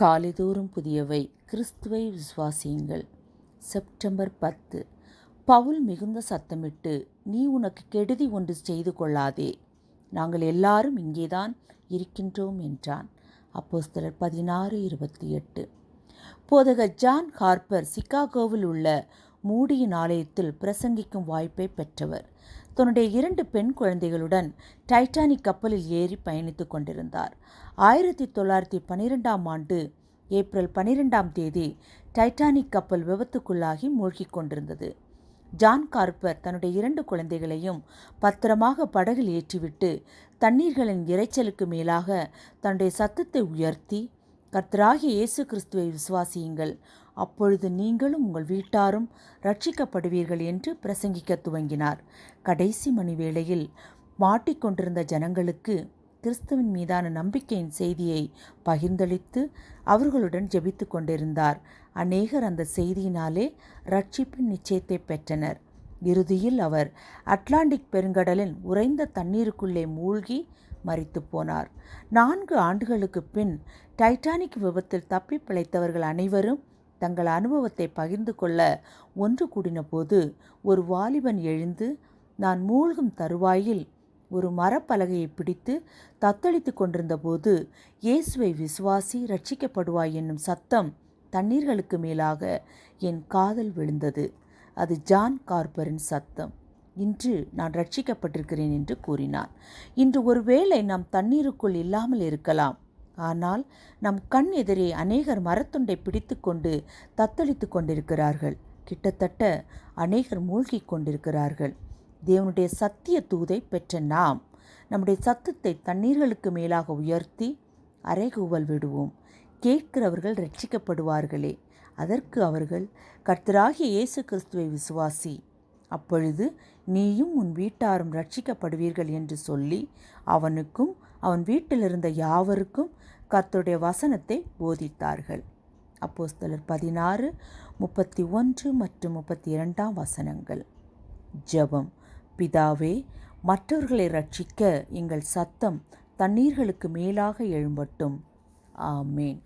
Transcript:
காலைதோறும் புதியவை கிறிஸ்துவை விசுவாசியுங்கள். செப்டம்பர் பத்து. பவுல் மிகுந்த சத்தமிட்டு நீ உனக்கு கெடுதி ஒன்று செய்து கொள்ளாதே. நாங்கள் எல்லாரும் இங்கேதான் இருக்கின்றோம் என்றான். அப்போஸ்தலர் பதினாறு இருபத்தி எட்டு. போதகர் ஜான் ஹார்பர் சிக்காகோவில் உள்ள மூடியின் ஆலயத்தில் பிரசங்கிக்கும் வாய்ப்பை பெற்றவர். தன்னுடைய இரண்டு பெண் குழந்தைகளுடன் டைட்டானிக் கப்பலில் ஏறி பயணித்துக் கொண்டிருந்தார். ஆயிரத்தி தொள்ளாயிரத்தி பன்னிரெண்டாம் ஆண்டு ஏப்ரல் பன்னிரெண்டாம் தேதி டைட்டானிக் கப்பல் விபத்துக்குள்ளாகி மூழ்கிக் கொண்டிருந்தது. ஜான் கார்பர் தன்னுடைய இரண்டு குழந்தைகளையும் பத்திரமாக படகில் ஏற்றிவிட்டு தண்ணீர்களின் இரைச்சலுக்கு மேலாக தன்னுடைய சத்தத்தை உயர்த்தி கர்த்தராகிய இயேசு கிறிஸ்துவை விசுவாசியுங்கள். அப்பொழுது நீங்களும் உங்கள் வீட்டாரும் ரட்சிக்கப்படுவீர்கள் என்று பிரசங்கிக்க துவங்கினார். கடைசி மணி வேளையில் மாட்டிக்கொண்டிருந்த ஜனங்களுக்கு கிறிஸ்துவின் மீதான நம்பிக்கையின் செய்தியை பகிர்ந்தளித்து அவர்களுடன் ஜெபித்து கொண்டிருந்தார். அநேகர் அந்த செய்தியினாலே ரட்சிப்பின் நிச்சயத்தை பெற்றனர். இறுதியில் அவர் அட்லாண்டிக் பெருங்கடலின் உறைந்த தண்ணீருக்குள்ளே மூழ்கி மறித்து போனார். நான்கு ஆண்டுகளுக்கு பின் டைட்டானிக் விபத்தில் தப்பி பிழைத்தவர்கள் அனைவரும் தங்கள் அனுபவத்தை பகிர்ந்து கொள்ள ஒன்று கூடின போது ஒரு வாலிபன் எழுந்து நான் மூழ்கும் தருவாயில் ஒரு மரப்பலகையை பிடித்து தத்தளித்து கொண்டிருந்தபோது இயேசுவை விசுவாசி ரட்சிக்கப்படுவாய் என்னும் சத்தம் தண்ணீர்களுக்கு மேலாக என் காதல் விழுந்தது. அது ஜான் கார்பரின் சத்தம். இன்று நான் ரட்சிக்கப்பட்டிருக்கிறேன் என்று கூறினார். இன்று ஒருவேளை நாம் தண்ணீருக்குள் இல்லாமல் இருக்கலாம். ஆனால் நம் கண் எதிரே அநேகர் மரத்துண்டை பிடித்து கொண்டு தத்தளித்து கொண்டிருக்கிறார்கள். கிட்டத்தட்ட அநேகர் மூழ்கி கொண்டிருக்கிறார்கள். தேவனுடைய சத்திய தூதை பெற்ற நாம் நம்முடைய சத்தத்தை தண்ணீர்களுக்கு மேலாக உயர்த்தி அரைகூவல் விடுவோம். கேட்கிறவர்கள் ரட்சிக்கப்படுவார்களே. அதற்கு அவர்கள் கர்த்தராகிய இயேசு கிறிஸ்துவை விசுவாசி. அப்பொழுது நீயும் உன் வீட்டாரும் ரட்சிக்கப்படுவீர்கள் என்று சொல்லி அவனுக்கும் அவன் வீட்டிலிருந்த யாவருக்கும் கர்த்தருடைய வசனத்தை போதித்தார்கள். அப்போஸ்தலர் பதினாறு முப்பத்தி ஒன்று மற்றும் முப்பத்தி இரண்டாம் வசனங்கள். ஜெபம். பிதாவே மற்றவர்களை ரட்சிக்க எங்கள் சத்தம் தண்ணீர்களுக்கு மேலாக எழும்பட்டும். ஆமேன்.